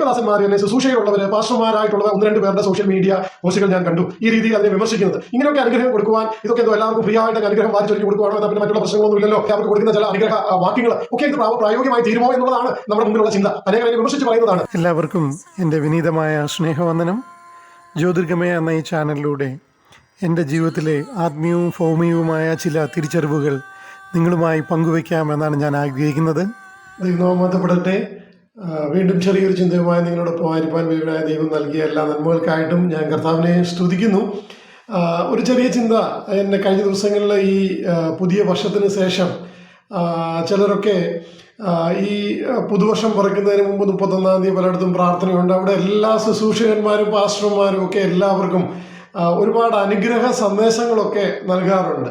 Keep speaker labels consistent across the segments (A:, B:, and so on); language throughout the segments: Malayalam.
A: ദൈവദാസന്മാർ തന്നെ ശുശ്രൂഷയിലുള്ളവര് പാസ്റ്റർമാരായിട്ടുള്ള ഒന്ന് രണ്ട് പേരുടെ സോഷ്യൽ മീഡിയ പോസ്റ്റുകൾ ഞാൻ കണ്ടു. ഈ രീതിയിൽ അതിനെ വിമർശിക്കുന്നത്. ഇങ്ങനെയൊക്കെ അനുഗ്രഹം കൊടുക്കുവാൻ ഇതൊക്കെ എന്തോ എല്ലാവർക്കും ഫ്രീ ആയിട്ട് അനുഗ്രഹം വാരിച്ചൊരുക്കി കൊടുക്കുവാണോ എന്നാൽ പിന്നെ മറ്റുള്ള പ്രശ്നങ്ങളൊന്നും ഇല്ലല്ലോ അവർക്ക് കൊടുക്കുന്ന ചില അനുഗ്രഹ വാക്യങ്ങൾ ഒക്കെ ഇത് പ്രായോഗികമായി തീരുമോ എന്നുള്ളതാണ് നമ്മുടെ മുമ്പിലുള്ള ചിന്ത. അനേകം അതിനെ വിമർശിച്ച് പറയുന്നതാണ്.
B: എല്ലാവർക്കും എന്റെ വിനീതമായ സ്നേഹവന്ദനം. ജ്യോതിർഗമയ എന്ന ഈ ചാനലിലൂടെ എന്റെ ജീവിതത്തിലെ ആത്മീയവും ഭൗമികവുമായ ചില തിരിച്ചറിവുകൾ നിങ്ങളുമായി പങ്കുവയ്ക്കാമെന്നാണ് ഞാൻ ആഗ്രഹിക്കുന്നത്.
A: ആ, വീണ്ടും ചെറിയൊരു ചിന്തയുമായി നിങ്ങളോടൊപ്പം ആയിരിക്കാൻ വീരനായ ദൈവം നൽകിയ എല്ലാ നന്മകൾക്കായിട്ടും ഞാൻ കർത്താവിനെ സ്തുതിക്കുന്നു. ഒരു ചെറിയ ചിന്ത. എന്നെ കഴിഞ്ഞ ദിവസങ്ങളിൽ ഈ പുതിയ വർഷത്തിന് ശേഷം ചിലരൊക്കെ ഈ പുതുവർഷം പിറക്കുന്നതിന് മുമ്പ് മുപ്പത്തൊന്നാം തീയതി പലയിടത്തും പ്രാർത്ഥനയുണ്ട്. അവിടെ എല്ലാ ശുശ്രൂഷകന്മാരും പാസ്റ്റർമാരും ഒക്കെ എല്ലാവർക്കും ഒരുപാട് അനുഗ്രഹ സന്ദേശങ്ങളൊക്കെ നൽകാറുണ്ട്.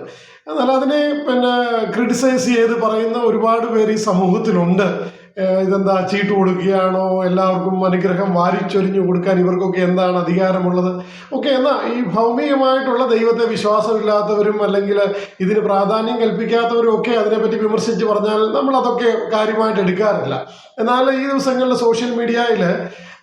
A: എന്നാൽ അതിനെ പിന്നെ ക്രിട്ടിസൈസ് ചെയ്ത് പറയുന്ന ഒരുപാട് പേര് ഈ സമൂഹത്തിലുണ്ട്. ഇതെന്താ ചീട്ട് കൊടുക്കുകയാണോ? എല്ലാവർക്കും അനുഗ്രഹം വാരിച്ചൊരിഞ്ഞു കൊടുക്കാൻ ഇവർക്കൊക്കെ എന്താണ് അധികാരമുള്ളത്? ഒക്കെ എന്നാൽ ഈ ഭൗമികമായിട്ടുള്ള ദൈവത്തെ വിശ്വാസമില്ലാത്തവരും അല്ലെങ്കിൽ ഇതിന് പ്രാധാന്യം കൽപ്പിക്കാത്തവരും ഒക്കെ അതിനെപ്പറ്റി വിമർശിച്ച് പറഞ്ഞാൽ നമ്മൾ അതൊക്കെ കാര്യമായിട്ട് എടുക്കാറില്ല. എന്നാൽ ഈ ദിവസങ്ങളിൽ സോഷ്യൽ മീഡിയയിൽ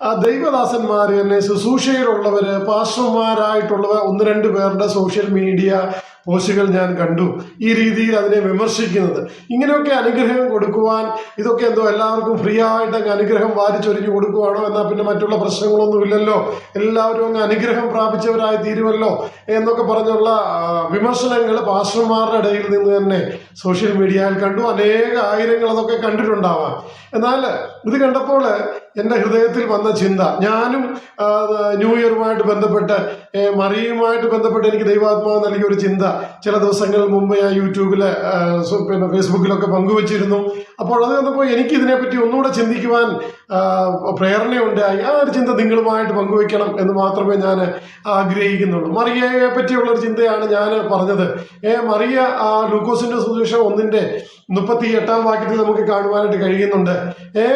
A: ദൈവദാസന്മാർ തന്നെ ശുശ്രൂഷയിലുള്ളവർ പാസ്റ്റർമാരായിട്ടുള്ളവർ ഒന്ന് രണ്ട് പേരുടെ സോഷ്യൽ മീഡിയ പോസ്റ്റുകൾ ഞാൻ കണ്ടു. ഈ രീതിയിൽ അതിനെ വിമർശിക്കുന്നത്. ഇങ്ങനെയൊക്കെ അനുഗ്രഹം കൊടുക്കുവാൻ ഇതൊക്കെ എന്തോ എല്ലാവർക്കും ഫ്രീ ആയിട്ട് അങ്ങ് അനുഗ്രഹം വാരിച്ചൊരിഞ്ഞു കൊടുക്കുവാണോ എന്നാൽ പിന്നെ മറ്റുള്ള പ്രശ്നങ്ങളൊന്നും ഇല്ലല്ലോ. എല്ലാവരും അങ്ങ് അനുഗ്രഹം പ്രാപിച്ചവരായി തീരുമല്ലോ എന്നൊക്കെ പറഞ്ഞുള്ള വിമർശനങ്ങൾ പാസ്റ്റർമാരുടെ ഇടയിൽ നിന്ന് തന്നെ സോഷ്യൽ മീഡിയയിൽ കണ്ടു. അനേക ആയിരങ്ങൾ അതൊക്കെ കണ്ടിട്ടുണ്ടാവാം. എന്നാൽ ഇത് കണ്ടപ്പോൾ എന്റെ ഹൃദയത്തിൽ വന്ന ചിന്ത. ഞാനും ന്യൂ ഇയറുമായിട്ട് ബന്ധപ്പെട്ട് മറിയുമായിട്ട് ബന്ധപ്പെട്ട് എനിക്ക് ദൈവാത്മാവ് നൽകിയ ഒരു ചിന്ത. ചില ദിവസങ്ങൾ മുമ്പ് ഞാൻ യൂട്യൂബിൽ പിന്നെ ഫേസ്ബുക്കിലൊക്കെ പങ്കുവച്ചിരുന്നു. അപ്പോൾ അത് വന്നപ്പോൾ എനിക്ക് ഇതിനെപ്പറ്റി ഒന്നുകൂടെ ചിന്തിക്കുവാൻ പ്രേരണയുണ്ടായി ആ ഒരു ചിന്ത നിങ്ങളുമായിട്ട് പങ്കുവെക്കണം എന്ന് മാത്രമേ ഞാൻ ആഗ്രഹിക്കുന്നുള്ളൂ. മറിയയെ പറ്റിയുള്ള ഒരു ചിന്തയാണ് ഞാൻ പറഞ്ഞത്. ഏ മറിയ ആ ലൂക്കോസിന്റെ സുവിശേഷം ഒന്നിന്റെ മുപ്പത്തി എട്ടാം വാക്യത്തിൽ നമുക്ക് കാണുവാനായിട്ട് കഴിയുന്നുണ്ട്. ഏ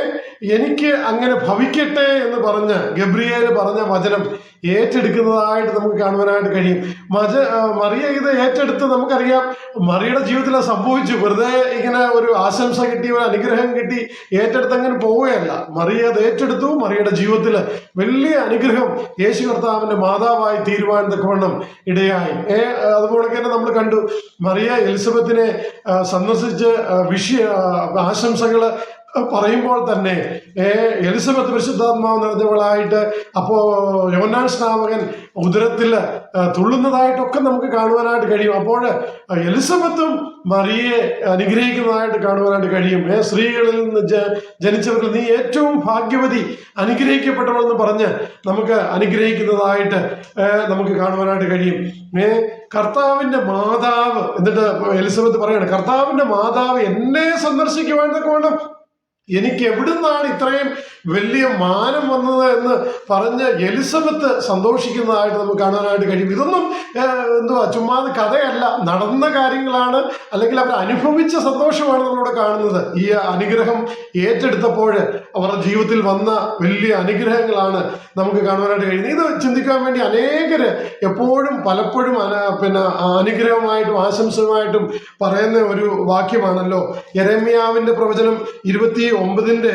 A: എനിക്ക് അങ്ങനെ ഭവിക്കട്ടെ എന്ന് പറഞ്ഞ് ഗബ്രിയേൽ പറഞ്ഞ വചനം ഏറ്റെടുക്കുന്നതായിട്ട് നമുക്ക് കാണുവാനായിട്ട് കഴിയും. മജ മറിയ ഇത് ഏറ്റെടുത്ത് നമുക്കറിയാം മറിയുടെ ജീവിതത്തിൽ സംഭവിച്ചു. വെറുതെ ഇങ്ങനെ ഒരു ആശംസ കിട്ടി ഒരു അനുഗ്രഹം കിട്ടി ഏറ്റെടുത്ത് അങ്ങനെ പോവുകയല്ല. മറിയ അത് ഏറ്റെടുത്തു. മറിയുടെ ജീവിതത്തിൽ വലിയ അനുഗ്രഹം യേശു കർത്താവിന്റെ മാതാവായി തീരുവാൻ തക്കവണ്ണം ഇടയായി. ഏ അതുപോലെ തന്നെ നമ്മൾ കണ്ടു മറിയ എലിസബത്തിനെ സന്ദർശിച്ച് വിഷയ ആശംസകൾ പറയുമ്പോൾ തന്നെ എലിസബത്ത് പരിശുദ്ധാത്മാവ് നിറഞ്ഞവളായിട്ട് അപ്പോ യോനാൻ സ്നാപകൻ ഉദരത്തിൽ തുള്ളുന്നതായിട്ടൊക്കെ നമുക്ക് കാണുവാനായിട്ട് കഴിയും. അപ്പോൾ എലിസബത്തും മറിയെ അനുഗ്രഹിക്കുന്നതായിട്ട് കാണുവാനായിട്ട് കഴിയും. ഏ സ്ത്രീകളിൽ നിന്ന് ജനിച്ചവരിൽ നീ ഏറ്റവും ഭാഗ്യവതി അനുഗ്രഹിക്കപ്പെട്ടവളെന്ന് പറഞ്ഞ് നമുക്ക് അനുഗ്രഹിക്കുന്നതായിട്ട് നമുക്ക് കാണുവാനായിട്ട് കഴിയും. ഏ കർത്താവിന്റെ മാതാവ് എന്നിട്ട് എലിസബത്ത് പറയാണ് കർത്താവിന്റെ മാതാവ് എന്നെ സന്ദർശിക്കുവാൻ തക്കവണ്ണം എനിക്ക് എവിടുന്നാണ് ഇത്രയും വലിയ മാനം വന്നത് എന്ന് പറഞ്ഞ് എലിസബത്ത് സന്തോഷിക്കുന്നതായിട്ട് നമുക്ക് കാണാനായിട്ട് കഴിയും. ഇതൊന്നും എന്തുവാ ചുമ്മാ കഥയല്ല. നടന്ന കാര്യങ്ങളാണ് അല്ലെങ്കിൽ അവർ അനുഭവിച്ച സന്തോഷമാണ് നമ്മളിവിടെ കാണുന്നത്. ഈ അനുഗ്രഹം ഏറ്റെടുത്തപ്പോൾ അവരുടെ ജീവിതത്തിൽ വന്ന വലിയ അനുഗ്രഹങ്ങളാണ് നമുക്ക് കാണുവാനായിട്ട് കഴിയുന്നത്. ഇത് ചിന്തിക്കാൻ വേണ്ടി അനേകര് എപ്പോഴും പലപ്പോഴും പിന്നെ അനുഗ്രഹമായിട്ടും ആശംസമായിട്ടും പറയുന്ന ഒരു വാക്യമാണല്ലോ. യരമ്യാവിന്റെ പ്രവചനം ഇരുപത്തി ഒമ്പതിന്റെ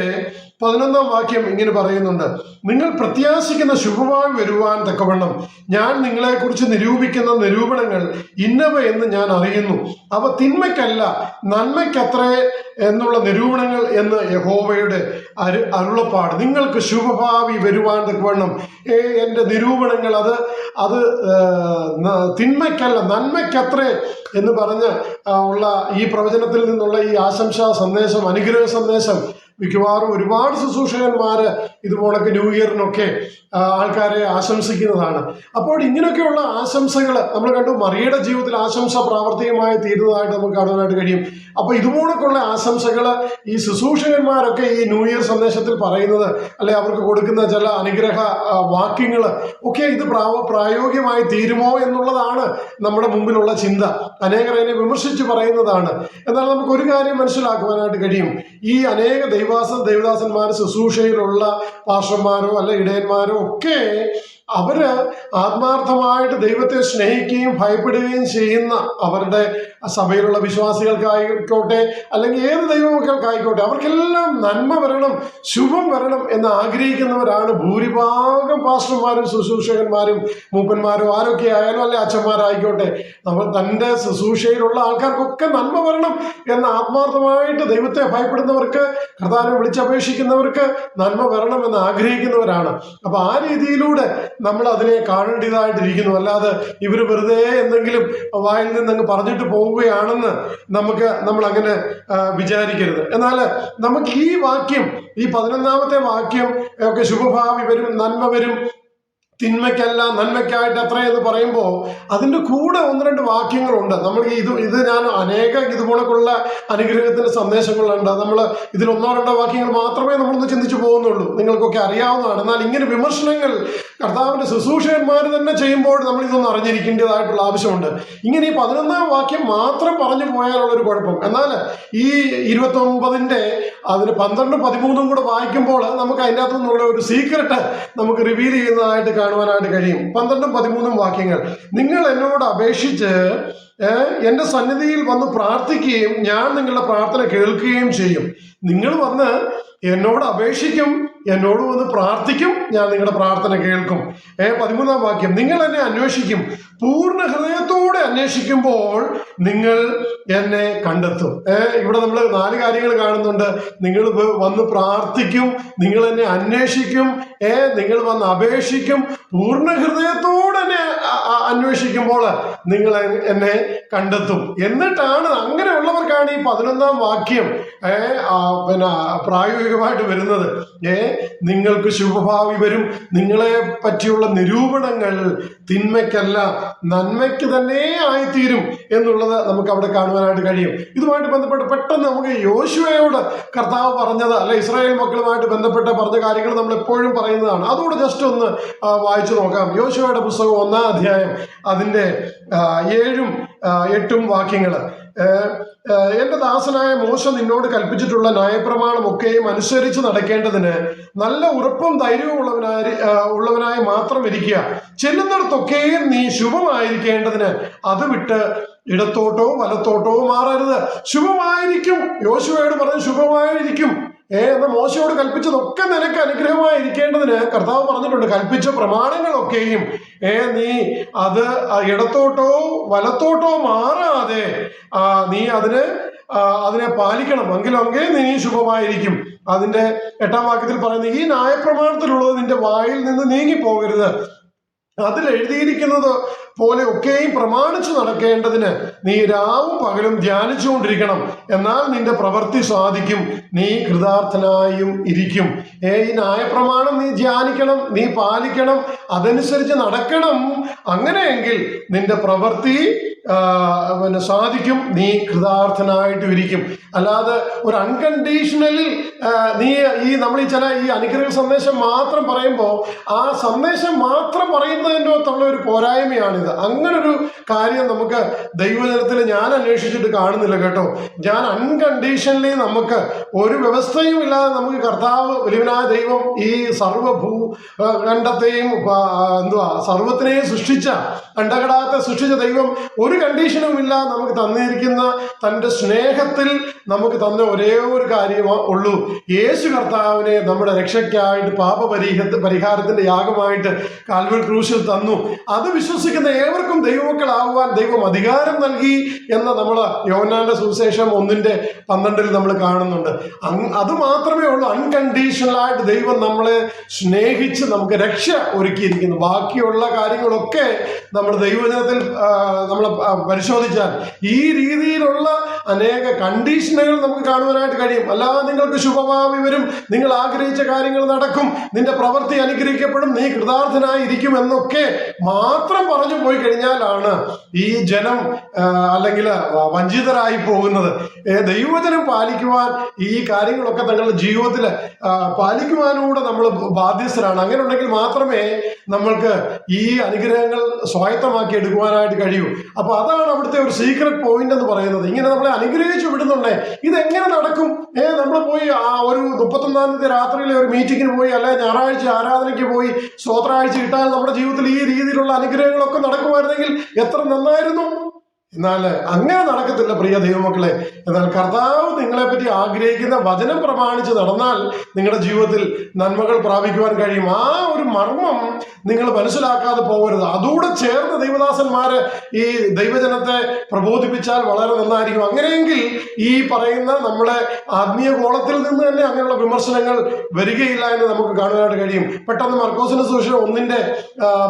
A: പതിനൊന്നാം വാക്യം ഇങ്ങനെ പറയുന്നുണ്ട്. നിങ്ങൾ പ്രത്യാശിക്കുന്ന ശുഭമായി വരുവാൻ തക്കവണ്ണം. ഞാൻ നിങ്ങളെക്കുറിച്ച് നിരൂപിക്കുന്ന നിരൂപണങ്ങൾ ഇന്നവ എന്ന് ഞാൻ അറിയുന്നു. അവ തിന്മയ്ക്കല്ല നന്മയ്ക്കത്രേ എന്നുള്ള നിരൂപണങ്ങൾ എന്ന് യഹോവയുടെ അരു അരുളപ്പാട്. നിങ്ങൾക്ക് ശുഭഭാവി വരുവാൻ തക്കവണ്ണം. എന്റെ നിരൂപണങ്ങൾ അത് അത് തിന്മയ്ക്കല്ല നന്മയ്ക്കത്രേ എന്ന് പറഞ്ഞ് ഉള്ള ഈ പ്രവചനത്തിൽ നിന്നുള്ള ഈ ആശംസാ സന്ദേശം അനുഗ്രഹ സന്ദേശം മിക്കവാറും ഒരുപാട് ശുശ്രൂഷകന്മാര് ഇതുപോലൊക്കെ ന്യൂ ഇയറിനൊക്കെ ആൾക്കാരെ ആശംസിക്കുന്നതാണ്. അപ്പോൾ ഇങ്ങനെയൊക്കെയുള്ള ആശംസകൾ നമ്മൾ കണ്ടു. മറിയുടെ ജീവിതത്തിൽ ആശംസ പ്രാവർത്തികമായി തീരുന്നതായിട്ട് നമുക്ക് കാണാനായിട്ട് കഴിയും. അപ്പൊ ഇതുപോലൊക്കെയുള്ള ആശംസകൾ ഈ ശുശ്രൂഷകന്മാരൊക്കെ ഈ ന്യൂ ഇയർ സന്ദേശത്തിൽ പറയുന്നത് അല്ലെ അവർക്ക് കൊടുക്കുന്ന ചില അനുഗ്രഹ വാക്യങ്ങൾ ഒക്കെ ഇത് പ്രായോഗികമായി തീരുമോ എന്നുള്ളതാണ് നമ്മുടെ മുമ്പിലുള്ള ചിന്ത. അനേകർ അതിനെ വിമർശിച്ച് പറയുന്നതാണ്. എന്നാൽ നമുക്ക് ഒരു കാര്യം മനസ്സിലാക്കുവാനായിട്ട് കഴിയും. ഈ അനേക ദൈവാസ ദൈവദാസന്മാർ ശുശ്രൂഷയിലുള്ള പാർഷന്മാരോ അല്ലെ ഇടയന്മാരോ ഒക്കെ അവർ ആത്മാർത്ഥമായിട്ട് ദൈവത്തെ സ്നേഹിക്കുകയും ഭയപ്പെടുകയും ചെയ്യുന്ന അവരുടെ സഭയിലുള്ള വിശ്വാസികൾക്കായിക്കോട്ടെ അല്ലെങ്കിൽ ഏത് ദൈവമക്കൾക്കായിക്കോട്ടെ അവർക്കെല്ലാം നന്മ വരണം ശുഭം വരണം എന്ന് ആഗ്രഹിക്കുന്നവരാണ് ഭൂരിഭാഗം പാസ്റ്റർമാരും ശുശ്രൂഷകന്മാരും മൂപ്പന്മാരും ആരൊക്കെ ആയാലും അല്ലെ അച്ഛന്മാരായിക്കോട്ടെ. നമ്മൾ തന്റെ ശുശ്രൂഷയിലുള്ള ആൾക്കാർക്കൊക്കെ നന്മ വരണം എന്ന് ആത്മാർത്ഥമായിട്ട് ദൈവത്തെ ഭയപ്പെടുന്നവർക്ക് കർത്താവിനെ വിളിച്ചപേക്ഷിക്കുന്നവർക്ക് നന്മ വരണം എന്ന് ആഗ്രഹിക്കുന്നവരാണ്. അപ്പൊ ആ രീതിയിലൂടെ നമ്മൾ അതിനെ കാണേണ്ടതായിട്ടിരിക്കുന്നു. അല്ലാതെ ഇവർ വെറുതെ എന്തെങ്കിലും വായിൽ നിന്ന് അങ്ങ് പറഞ്ഞിട്ട് പോവുകയാണെന്ന് നമുക്ക് നമ്മൾ അങ്ങനെ വിചാരിക്കരുത്. എന്നാൽ നമുക്ക് ഈ വാക്യം ഈ പതിനൊന്നാമത്തെ വാക്യം ഒക്കെ ശുഭഭാവി വരും നന്മ വരും തിന്മയ്ക്കല്ല നന്മയ്ക്കായിട്ട് എത്രയെന്ന് പറയുമ്പോൾ അതിന്റെ കൂടെ ഒന്ന് രണ്ട് വാക്യങ്ങളുണ്ട്. നമ്മൾ ഇത് ഇത് ഞാൻ അനേക ഇതുപോലൊക്കെയുള്ള അനുഗ്രഹത്തിന്റെ സന്ദേശങ്ങളുണ്ട്. നമ്മൾ ഇതിൽ രണ്ടോ വാക്യങ്ങൾ മാത്രമേ നമ്മളൊന്ന് ചിന്തിച്ചു പോകുന്നുള്ളൂ. നിങ്ങൾക്കൊക്കെ അറിയാവുന്നതാണ്. എന്നാൽ ഇങ്ങനെ വിമർശനങ്ങൾ കർത്താവിന്റെ ശുശ്രൂഷകന്മാർ തന്നെ ചെയ്യുമ്പോൾ നമ്മൾ ഇതൊന്നും അറിഞ്ഞിരിക്കേണ്ടതായിട്ടുള്ള ആവശ്യമുണ്ട്. ഇങ്ങനെ ഈ പതിനൊന്നാം വാക്യം മാത്രം പറഞ്ഞു പോയാലുള്ളൊരു കുഴപ്പം. എന്നാൽ ഈ ഇരുപത്തൊമ്പതിന്റെ അതിന് പന്ത്രണ്ടും പതിമൂന്നും കൂടെ വായിക്കുമ്പോൾ നമുക്ക് അതിന്റെ അകത്തുനിന്നുള്ള ഒരു സീക്രട്ട് നമുക്ക് റിവീൽ ചെയ്യുന്നതായിട്ട് കാണുവാനായിട്ട് കഴിയും. പന്ത്രണ്ടും പതിമൂന്നും വാക്യങ്ങൾ. നിങ്ങൾ എന്നോട് അപേക്ഷിച്ച് എന്റെ സന്നിധിയിൽ വന്ന് പ്രാർത്ഥിക്കുകയും ഞാൻ നിങ്ങളുടെ പ്രാർത്ഥന കേൾക്കുകയും ചെയ്യും. നിങ്ങൾ വന്ന് എന്നോട് അപേക്ഷിക്കും എന്നോട് വന്ന് പ്രാർത്ഥിക്കും ഞാൻ നിങ്ങളുടെ പ്രാർത്ഥന കേൾക്കും. ഏ പതിമൂന്നാം വാക്യം. നിങ്ങൾ എന്നെ അന്വേഷിക്കും. പൂർണ ഹൃദയത്തോടെ അന്വേഷിക്കുമ്പോൾ നിങ്ങൾ എന്നെ കണ്ടെത്തും. ഏ ഇവിടെ നമ്മൾ നാല് കാര്യങ്ങൾ കാണുന്നുണ്ട്. നിങ്ങൾ വന്ന് പ്രാർത്ഥിക്കും നിങ്ങൾ എന്നെ അന്വേഷിക്കും ഏ നിങ്ങൾ വന്ന് അപേക്ഷിക്കും. പൂർണ ഹൃദയത്തോടെ എന്നെ അന്വേഷിക്കുമ്പോൾ നിങ്ങൾ എന്നെ കണ്ടെത്തും. എന്നിട്ടാണ് അങ്ങനെയുള്ളവർക്കാണ് ഈ പതിനൊന്നാം വാക്യം പിന്നെ പ്രായോഗികമായിട്ട് വരുന്നത്. ഏ നിങ്ങൾക്ക് ശുഭഭാവി വരും. നിങ്ങളെ പറ്റിയുള്ള നിരൂപണങ്ങൾ തിന്മയ്ക്കല്ല നന്മയ്ക്ക് തന്നെ ആയിത്തീരും എന്നുള്ളത് നമുക്ക് അവിടെ കാണുവാനായിട്ട് കഴിയും. ഇതുമായിട്ട് ബന്ധപ്പെട്ട് പെട്ടെന്ന് നമുക്ക് യോശുവയോട് കർത്താവ് പറഞ്ഞത് അല്ലെ ഇസ്രായേൽ മക്കളുമായിട്ട് ബന്ധപ്പെട്ട് പറഞ്ഞ കാര്യങ്ങൾ നമ്മൾ എപ്പോഴും പറയുന്നതാണ്. അതുകൊണ്ട് ജസ്റ്റ് ഒന്ന് വായിച്ചു നോക്കാം. യോശുവയുടെ പുസ്തകം ഒന്നാം അധ്യായം അതിന്റെ ഏഴും എട്ടും വാക്യങ്ങൾ എന്റെ ദാസനായ മോശ നിന്നോട് കൽപ്പിച്ചിട്ടുള്ള ന്യായപ്രമാണമൊക്കെയും അനുസരിച്ച് നടക്കേണ്ടതിന് നല്ല ഉറപ്പും ധൈര്യവും ഉള്ളവനായി ഉള്ളവനായി മാത്രം ഇരിക്കുക. ചെല്ലുന്നിടത്തൊക്കെയും നീ ശുഭമായിരിക്കേണ്ടതിന് അത് വിട്ട് ഇടത്തോട്ടോ വലത്തോട്ടോ മാറരുത്. ശുഭമായിരിക്കും. യോശുവയോട് പറഞ്ഞു ശുഭമായിരിക്കും. ഏ എന്ന മോശയോട് കൽപ്പിച്ചതൊക്കെ നിനക്ക് അനുഗ്രഹമായി അനുഗ്രഹമായിരിക്കേണ്ടതിന് കർത്താവ് പറഞ്ഞിട്ടുണ്ട്. കൽപ്പിച്ച പ്രമാണങ്ങളൊക്കെയും. ഏ നീ അത് ഇടത്തോട്ടോ വലത്തോട്ടോ മാറാതെ നീ അതിന് അതിനെ പാലിക്കണം. എങ്കിലൊക്കെ നീ ശുഭമായിരിക്കും. അതിന്റെ എട്ടാം വാക്യത്തിൽ പറയുന്നത് ഈ ന്യായപ്രമാണത്തിലുള്ളത് നിന്റെ വായിൽ നിന്ന് നീങ്ങി പോകരുത് അതിൽ എഴുതിയിരിക്കുന്നത് പോലെ ഒക്കെയും പ്രമാണിച്ചു നടക്കേണ്ടതിന് നീ രാവും പകലും ധ്യാനിച്ചുകൊണ്ടിരിക്കണം. എന്നാൽ നിന്റെ പ്രവൃത്തി സാധിക്കും നീ കൃതാർത്ഥനായും ഇരിക്കും. ഏ ഈ ന്യായപ്രമാണം നീ ധ്യാനിക്കണം നീ പാലിക്കണം അതനുസരിച്ച് നടക്കണം. അങ്ങനെയെങ്കിൽ നിന്റെ പ്രവൃത്തി പിന്നെ സാധിക്കും. നീ കൃതാർത്ഥനായിട്ട് ഇരിക്കും അല്ലാതെ ഒരു അൺകണ്ടീഷണലിൽ നീ ഈ നമ്മൾ ഈ ചില ഈ അനുഗ്രഹ സന്ദേശം മാത്രം പറയുമ്പോൾ ആ സന്ദേശം മാത്രം പറയുന്നതിന്റെ അകത്തുള്ള ഒരു പോരായ്മയാണിത്. അങ്ങനൊരു കാര്യം നമുക്ക് ദൈവജനത്തിൽ ഞാൻ അന്വേഷിച്ചിട്ട് കാണുന്നില്ല കേട്ടോ. ഞാൻ അൺകണ്ടീഷണലി നമുക്ക് ഒരു വ്യവസ്ഥയും ഇല്ലാതെ നമുക്ക് കർത്താവ് വലിയവനായ ദൈവം ഈ സർവഭൂ ഖണ്ഡത്തെയും എന്തുവാ സർവത്തിനെയും സൃഷ്ടിച്ച അണ്ടകടാത്തെ സൃഷ്ടിച്ച ദൈവം ഒരു കണ്ടീഷനും ഇല്ല നമുക്ക് തന്നിരിക്കുന്ന തന്റെ സ്നേഹത്തിൽ നമുക്ക് തന്ന ഒരേ ഒരു കാര്യമേ ഉള്ളൂ. യേശു കർത്താവിനെ നമ്മുടെ രക്ഷയ്ക്കായിട്ട് പാപപരിഹ പരിഹാരത്തിന്റെ യാഗമായിട്ട് കാൽവൽ ക്രൂശിൽ തന്നു. അത് വിശ്വസിക്കുന്ന ഏവർക്കും ദൈവമക്കളാവാൻ ദൈവം അധികാരം നൽകി എന്ന നമ്മൾ യോനാന്റെ സുവിശേഷം ഒന്നിന്റെ പന്ത്രണ്ടിൽ നമ്മൾ കാണുന്നുണ്ട്. അത് മാത്രമേ ഉള്ളൂ അൺകണ്ടീഷണലായിട്ട് ദൈവം നമ്മളെ സ്നേഹിച്ച് നമുക്ക് രക്ഷ ഒരുക്കിയിരിക്കുന്നു. ബാക്കിയുള്ള കാര്യങ്ങളൊക്കെ നമ്മൾ ദൈവജനത്തിൽ നമ്മൾ പരിശോധിച്ചാൽ ഈ രീതിയിലുള്ള അനേക കണ്ടീഷനുകൾ നമുക്ക് കാണുവാനായിട്ട് കഴിയും. അല്ലാതെ നിങ്ങൾക്ക് ശുഭഭാവി വരും നിങ്ങൾ ആഗ്രഹിച്ച കാര്യങ്ങൾ നടക്കും നിന്റെ പ്രവൃത്തി അനുഗ്രഹിക്കപ്പെടും നീ കൃതാർത്ഥനായി ഇരിക്കും എന്നൊക്കെ മാത്രം പറഞ്ഞു പോയി കഴിഞ്ഞാലാണ് ഈ ജനം അല്ലെങ്കിൽ വഞ്ചിതരായി പോകുന്നത്. ദൈവജനം പാലിക്കുവാൻ ഈ കാര്യങ്ങളൊക്കെ തങ്ങളുടെ ജീവിതത്തിൽ പാലിക്കുവാനൂടെ നമ്മൾ ബാധ്യസ്ഥരാണ്. അങ്ങനെ ഉണ്ടെങ്കിൽ മാത്രമേ നമ്മൾക്ക് ഈ അനുഗ്രഹങ്ങൾ സ്വായത്തമാക്കി എടുക്കുവാനായിട്ട് കഴിയൂ. അപ്പൊ അതാണ് അവിടുത്തെ ഒരു സീക്രട്ട് പോയിന്റ് എന്ന് പറയുന്നത്. ഇങ്ങനെ നമ്മളെ അനുഗ്രഹിച്ചു വിടുന്നുണ്ടേ. ഇതെങ്ങനെ നടക്കും? ഏ നമ്മൾ പോയി ആ ഒരു മുപ്പത്തൊന്നാം തീയതി രാത്രിയിലെ ഒരു മീറ്റിങ്ങിന് പോയി അല്ലെ ഞായറാഴ്ച ആരാധനയ്ക്ക് പോയി സ്വോത്രാഴ്ച ഇട്ടാൽ നമ്മുടെ ജീവിതത്തിൽ ഈ രീതിയിലുള്ള അനുഗ്രഹങ്ങളൊക്കെ നടക്കുമായിരുന്നെങ്കിൽ എത്ര നന്നായിരുന്നു? എന്നാൽ അങ്ങനെ നടക്കത്തില്ല പ്രിയ ദൈവമക്കളെ. എന്നാൽ കർത്താവ് നിങ്ങളെപ്പറ്റി ആഗ്രഹിക്കുന്ന വചനം പ്രമാണിച്ച് നടന്നാൽ നിങ്ങളുടെ ജീവിതത്തിൽ നന്മകൾ പ്രാപിക്കുവാൻ കഴിയും. ആ ഒരു മർമ്മം നിങ്ങൾ മനസ്സിലാക്കാതെ പോകരുത്. അതുകൂടെ ചേർന്ന് ദൈവദാസന്മാര് ഈ ദൈവജനത്തെ പ്രബോധിപ്പിച്ചാൽ വളരെ നന്നായിരിക്കും. അങ്ങനെയെങ്കിൽ ഈ പറയുന്ന നമ്മുടെ ആത്മീയ കോളത്തിൽ നിന്ന് തന്നെ അങ്ങനെയുള്ള വിമർശനങ്ങൾ വരികയില്ല എന്ന് നമുക്ക് കാണുവാനായിട്ട് കഴിയും. പെട്ടെന്ന് മർക്കോസിന് സൂക്ഷിച്ച ഒന്നിന്റെ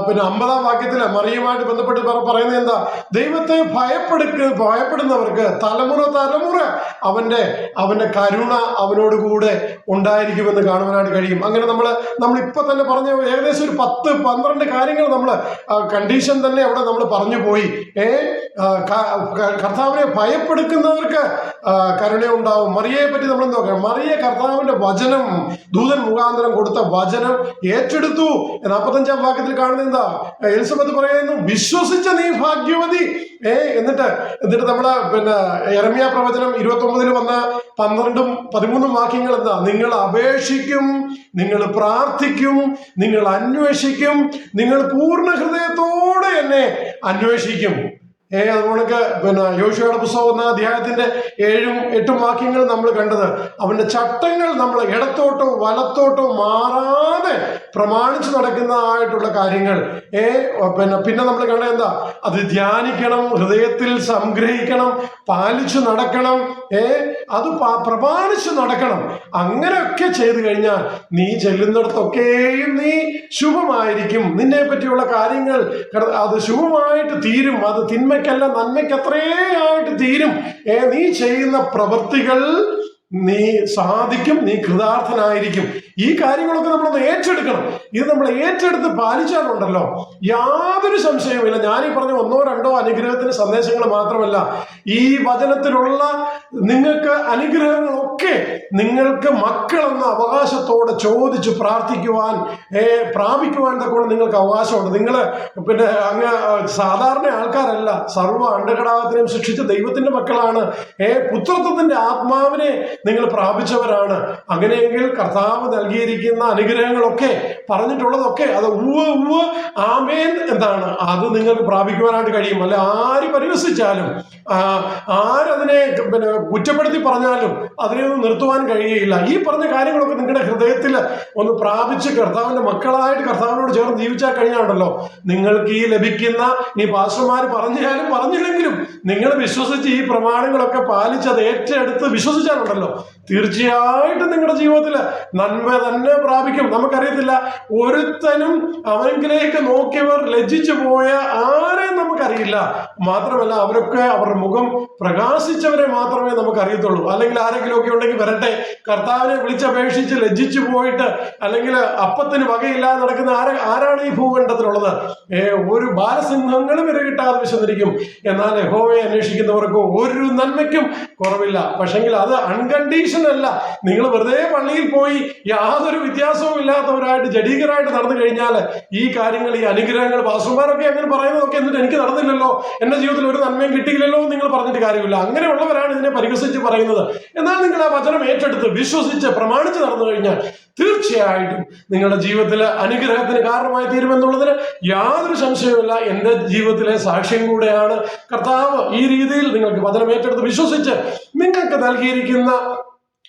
A: പിന്നെ അമ്പതാം വാക്യത്തിൽ മറിയുമായിട്ട് ബന്ധപ്പെട്ട് പറയുന്നത് എന്താ? ദൈവത്തെ ഭയപ്പെടുക്ക ഭയപ്പെടുന്നവർക്ക് തലമുറ തലമുറ അവന്റെ അവന്റെ കരുണ അവനോട് കൂടെ ഉണ്ടായിരിക്കുമെന്ന് കാണുവാനായിട്ട് കഴിയും. അങ്ങനെ നമ്മൾ ഇപ്പൊ തന്നെ പറഞ്ഞ ഏകദേശം ഒരു പത്ത് പന്ത്രണ്ട് കാര്യങ്ങൾ നമ്മൾ കണ്ടീഷൻ തന്നെ അവിടെ നമ്മൾ പറഞ്ഞു പോയി. ഏ കർത്താവിനെ ഭയപ്പെടുക്കുന്നവർക്ക് കരുണയുണ്ടാവും മറിയയെ പറ്റി നമ്മൾ നോക്കാം മറിയ കർത്താവിന്റെ വചനം ദൂതൻ മുഖാന്തരം കൊടുത്ത വചനം ഏറ്റെടുത്തു. നാൽപ്പത്തഞ്ചാം വാക്യത്തിൽ കാണുന്നത് എന്താ? എലിസബത്ത് പറയുന്നു വിശ്വസിച്ച നീ ഭാഗ്യവതി ഏ എന്നിട്ട് എന്നിട്ട് നമ്മളെ പിന്നെ എറമിയ പ്രവചനം ഇരുപത്തി ഒമ്പതിൽ വന്ന പന്ത്രണ്ടും പതിമൂന്നും വാക്യങ്ങൾ എന്താ? നിങ്ങൾ അപേക്ഷിക്കും നിങ്ങൾ പ്രാർത്ഥിക്കും നിങ്ങൾ അന്വേഷിക്കും നിങ്ങൾ പൂർണ ഹൃദയത്തോടെ എന്നെ അന്വേഷിക്കും. ഏ അതുകൊണ്ടൊക്കെ പിന്നെ യോശുവയുടെ പുസ്തകം എന്ന അധ്യായത്തിന്റെ ഏഴും എട്ടും വാക്യങ്ങൾ നമ്മൾ കണ്ടത്. അവന്റെ ചട്ടങ്ങൾ നമ്മൾ ഇടത്തോട്ടോ വലത്തോട്ടോ മാറാതെ പ്രമാണിച്ചു നടക്കുന്നതായിട്ടുള്ള കാര്യങ്ങൾ. ഏ പിന്നെ പിന്നെ നമ്മൾ കണ്ട എന്താ? അത് ധ്യാനിക്കണം ഹൃദയത്തിൽ സംഗ്രഹിക്കണം പാലിച്ചു നടക്കണം. ഏ അത് പ്രമാണിച്ച് നടക്കണം. അങ്ങനെയൊക്കെ ചെയ്തു കഴിഞ്ഞാൽ നീ ചെല്ലുന്നിടത്തൊക്കെയും നീ ശുഭമായിരിക്കും. നിന്നെ പറ്റിയുള്ള കാര്യങ്ങൾ അത് ശുഭമായിട്ട് തീരും. അത് തിന്മയ്ക്കല്ല നന്മയ്ക്ക് അത്രയായിട്ട് തീരും. ഏ നീ ചെയ്യുന്ന പ്രവൃത്തികൾ നീ സാധിക്കും നീ കൃതാർത്ഥനായിരിക്കും. ഈ കാര്യങ്ങളൊക്കെ നമ്മളൊന്ന് ഏറ്റെടുക്കണം. ഇത് നമ്മൾ ഏറ്റെടുത്ത് പാലിച്ചാലുണ്ടല്ലോ. യാതൊരു സംശയവുമില്ല. ഞാൻ ഈ പറഞ്ഞ ഒന്നോ രണ്ടോ അനുഗ്രഹത്തിന് സന്ദേശങ്ങൾ മാത്രമല്ല ഈ വചനത്തിലുള്ള നിങ്ങൾക്ക് അനുഗ്രഹങ്ങളൊക്കെ നിങ്ങൾക്ക് മക്കളെന്ന അവകാശത്തോടെ ചോദിച്ച് പ്രാർത്ഥിക്കുവാൻ പ്രാപിക്കുവാൻ തക്കോളം നിങ്ങൾക്ക് അവകാശമുണ്ട്. നിങ്ങൾ പിന്നെ അങ്ങ് സാധാരണ ആൾക്കാരല്ല. സർവ അണ്ടകടാകത്തിനെയും ശിക്ഷിച്ച ദൈവത്തിന്റെ മക്കളാണ്. ഏ പുത്രത്വത്തിന്റെ ആത്മാവിനെ നിങ്ങൾ പ്രാപിച്ചവരാണ്. അങ്ങനെയെങ്കിൽ കർത്താവ് നൽകിയിരിക്കുന്ന അനുഗ്രഹങ്ങളൊക്കെ പറഞ്ഞിട്ടുള്ളതൊക്കെ അത് ഉവ് ഉവ് ആമേൻ എന്താണ് അത് നിങ്ങൾക്ക് പ്രാപിക്കുവാനായിട്ട് കഴിയും. അല്ല ആര് പരിഹസിച്ചാലും ആരതിനെ പിന്നെ കുറ്റപ്പെടുത്തി പറഞ്ഞാലും അതിനെ ഒന്നും നിർത്തുവാൻ കഴിയുകയില്ല. ഈ പറഞ്ഞ കാര്യങ്ങളൊക്കെ നിങ്ങളുടെ ഹൃദയത്തിൽ ഒന്ന് പ്രാപിച്ച് കർത്താവിന്റെ മക്കളായിട്ട് കർത്താവിനോട് ചേർന്ന് ജീവിച്ചാൽ കഴിഞ്ഞാണ്ടല്ലോ നിങ്ങൾക്ക് ഈ ലഭിക്കുന്ന ഈ പാസ്റ്റർമാർ പറഞ്ഞാലും പറഞ്ഞില്ലെങ്കിലും നിങ്ങൾ വിശ്വസിച്ച് ഈ പ്രമാണങ്ങളൊക്കെ പാലിച്ച് അത് ഏറ്റെടുത്ത് വിശ്വസിച്ചാലുണ്ടല്ലോ തീർച്ചയായിട്ടും നിങ്ങളുടെ ജീവിതത്തിൽ നന്മ തന്നെ പ്രാപിക്കും. നമുക്കറിയത്തില്ല ഒരുത്തനും അവങ്കിലേക്ക് നോക്കിയവർ ലജ്ജിച്ചു പോയ ആരെയും നമുക്കറിയില്ല. മാത്രമല്ല അവരൊക്കെ അവരുടെ മുഖം പ്രകാശിച്ചവരെ മാത്രമേ നമുക്ക് അറിയത്തുള്ളൂ അല്ലെങ്കിൽ ആരെങ്കിലും ഒക്കെ ഉണ്ടെങ്കിൽ വരട്ടെ കർത്താവിനെ വിളിച്ചപേക്ഷിച്ച് ലജ്ജിച്ചു പോയിട്ട് അല്ലെങ്കിൽ അപ്പത്തിന് വകയില്ലാതെ നടക്കുന്ന ആര ആരാണ് ഈ ഭൂഖണ്ഡത്തിലുള്ളത്? ഒരു ബാലസിംഹങ്ങളും ഇരകിട്ടാതെ വിശന്നിരിക്കും. എന്നാൽ യഹോവയെ അന്വേഷിക്കുന്നവർക്ക് ഒരു നന്മയ്ക്കും കുറവില്ല. പക്ഷെങ്കിൽ അത് അൺകണ്ടീഷൻ അല്ല. നിങ്ങൾ വെറുതെ പള്ളിയിൽ പോയി യാതൊരു വ്യത്യാസവും ഇല്ലാത്തവരായിട്ട് ജഡീകരായിട്ട് നടന്നു കഴിഞ്ഞാൽ ഈ കാര്യങ്ങൾ ഈ അനുഗ്രഹങ്ങൾ പാസ്റ്റർമാരൊക്കെ അങ്ങനെ പറയുന്നതൊക്കെ എന്നിട്ട് എനിക്ക് നടന്നില്ലല്ലോ. എന്റെ ജീവിതത്തിൽ ഒരു നന്മയും കിട്ടിയില്ലല്ലോ എന്ന് നിങ്ങൾ പറഞ്ഞിട്ട് കാര്യമില്ല. അങ്ങനെയുള്ളവരാണ് ഇതിനെ പരിഹസിച്ച് പറയുന്നത്. എന്നാൽ നിങ്ങൾ ആ വചനം ഏറ്റെടുത്ത് വിശ്വസിച്ച് പ്രമാണിച്ച് നടന്നു കഴിഞ്ഞാൽ തീർച്ചയായിട്ടും നിങ്ങളുടെ ജീവിതത്തിൽ അനുഗ്രഹത്തിന് കാരണമായി തീരുമെന്നുള്ളതിന് യാതൊരു സംശയവുമില്ല. എന്റെ ജീവിതത്തിലെ സാക്ഷ്യം കൂടെയാണ്. കർത്താവ് ഈ രീതിയിൽ നിങ്ങൾക്ക് വചനം ഏറ്റെടുത്ത് വിശ്വസിച്ച് നിങ്ങൾക്ക് നൽകിയിരിക്കുന്ന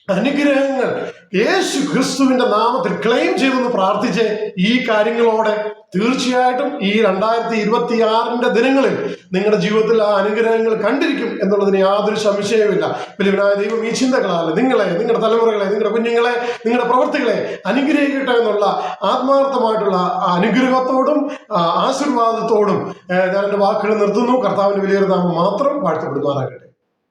A: അനുഗ്രഹങ്ങൾ. യേശു ക്രിസ്തുവിന്റെ നാമത്തിൽ ക്ലെയിം ചെയ്തെന്ന് പ്രാർത്ഥിച്ച് ഈ കാര്യങ്ങളോടെ തീർച്ചയായിട്ടും ഈ രണ്ടായിരത്തി ഇരുപത്തി ആറിന്റെ ദിനങ്ങളിൽ നിങ്ങളുടെ ജീവിതത്തിൽ ആ അനുഗ്രഹങ്ങൾ കണ്ടിരിക്കും എന്നുള്ളതിന് യാതൊരു സംശയവുമില്ല. വലിയവനായ ദൈവം ഈ ചിന്തകളാൽ നിങ്ങളെ നിങ്ങളുടെ തലമുറകളെ നിങ്ങളുടെ കുഞ്ഞുങ്ങളെ നിങ്ങളുടെ പ്രവർത്തികളെ അനുഗ്രഹിക്കട്ടെ എന്നുള്ള ആത്മാർത്ഥമായിട്ടുള്ള അനുഗ്രഹത്തോടും ആശീർവാദത്തോടും ഞാൻ എന്റെ വാക്കുകൾ നിർത്തുന്നു. കർത്താവിന്റെ വലിയൊരു മാത്രം വാഴ്ത്തപ്പെടുമാറാകട്ടെ.